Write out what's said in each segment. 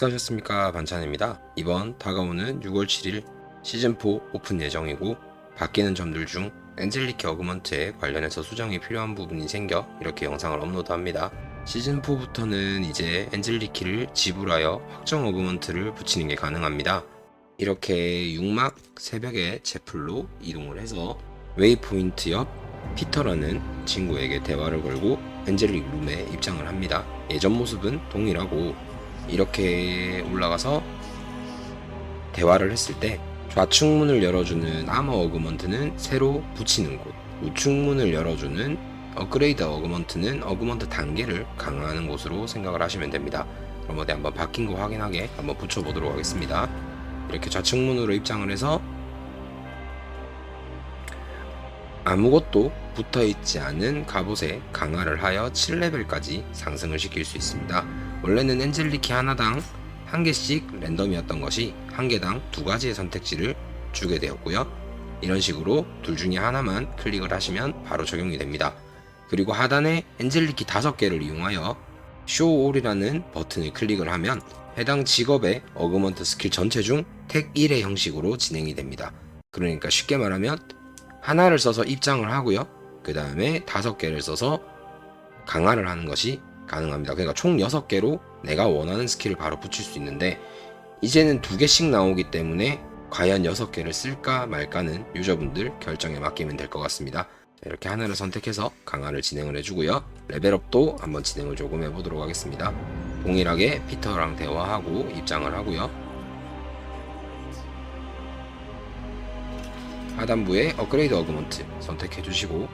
어떡하셨습니까 반찬입니다. 이번 다가오는 6월 7일 시즌4 오픈 예정이고 바뀌는 점들 중 엔젤리키 어그먼트에 관련해서 수정이 필요한 부분이 생겨 이렇게 영상을 업로드합니다. 시즌4부터는 이제 엔젤리키를 지불하여 확정 어그먼트를 붙이는 게 가능합니다. 이렇게 6막 새벽에 제풀로 이동을 해서 웨이포인트 옆 피터라는 친구에게 대화를 걸고 엔젤릭 룸에 입장을 합니다. 예전 모습은 동일하고 이렇게 올라가서 대화를 했을 때 좌측 문을 열어주는 아머 어그먼트는 새로 붙이는 곳, 우측 문을 열어주는 업그레이드 어그먼트는 어그먼트 단계를 강화하는 곳으로 생각을 하시면 됩니다. 그럼 어디 한번 바뀐 거 확인하게 한번 붙여보도록 하겠습니다. 이렇게 좌측 문으로 입장을 해서 아무것도 붙어 있지 않은 갑옷에 강화를 하여 7레벨까지 상승을 시킬 수 있습니다. 원래는 엔젤리키 하나당 한 개씩 랜덤이었던 것이 한 개당 두 가지의 선택지를 주게 되었고요. 이런 식으로 둘 중에 하나만 클릭을 하시면 바로 적용이 됩니다. 그리고 하단에 엔젤리키 다섯 개를 이용하여 쇼 올이라는 버튼을 클릭을 하면 해당 직업의 어그먼트 스킬 전체 중 택 1의 형식으로 진행이 됩니다. 그러니까 쉽게 말하면 하나를 써서 입장을 하고요. 그 다음에 다섯 개를 써서 강화를 하는 것이 가능합니다. 그러니까 총 6개로 내가 원하는 스킬을 바로 붙일 수 있는데 이제는 두 개씩 나오기 때문에 과연 6개를 쓸까 말까는 유저분들 결정에 맡기면 될 것 같습니다. 자, 이렇게 하나를 선택해서 강화를 진행을 해주고요. 레벨업도 한번 진행을 조금 해보도록 하겠습니다. 동일하게 피터랑 대화하고 입장을 하고요. 하단부에 업그레이드 어그먼트 선택해 주시고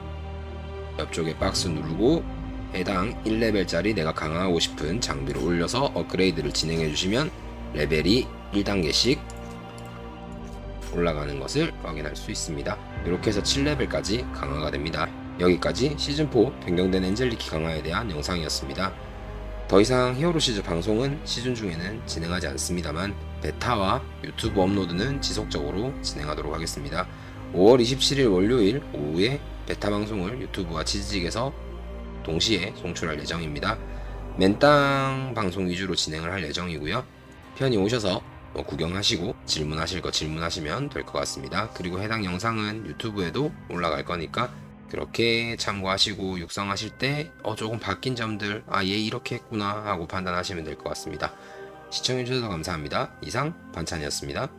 옆쪽에 박스 누르고 해당 1레벨짜리 내가 강화하고 싶은 장비를 올려서 업그레이드를 진행해 주시면 레벨이 1단계씩 올라가는 것을 확인할 수 있습니다. 이렇게 해서 7레벨까지 강화가 됩니다. 여기까지 시즌4 변경된 엔젤리키 강화에 대한 영상이었습니다. 더 이상 히어로 시즈 방송은 시즌 중에는 진행하지 않습니다만 베타와 유튜브 업로드는 지속적으로 진행하도록 하겠습니다. 5월 27일 월요일 오후에 베타 방송을 유튜브와 치즈직에서 동시에 송출할 예정입니다. 맨땅 방송 위주로 진행을 할 예정이고요. 편히 오셔서 뭐 구경하시고 질문하실 거 질문하시면 될 것 같습니다. 그리고 해당 영상은 유튜브에도 올라갈 거니까 그렇게 참고하시고 육성하실 때 어, 조금 바뀐 점들 아 얘 이렇게 했구나 하고 판단하시면 될 것 같습니다. 시청해주셔서 감사합니다. 이상 반찬이었습니다.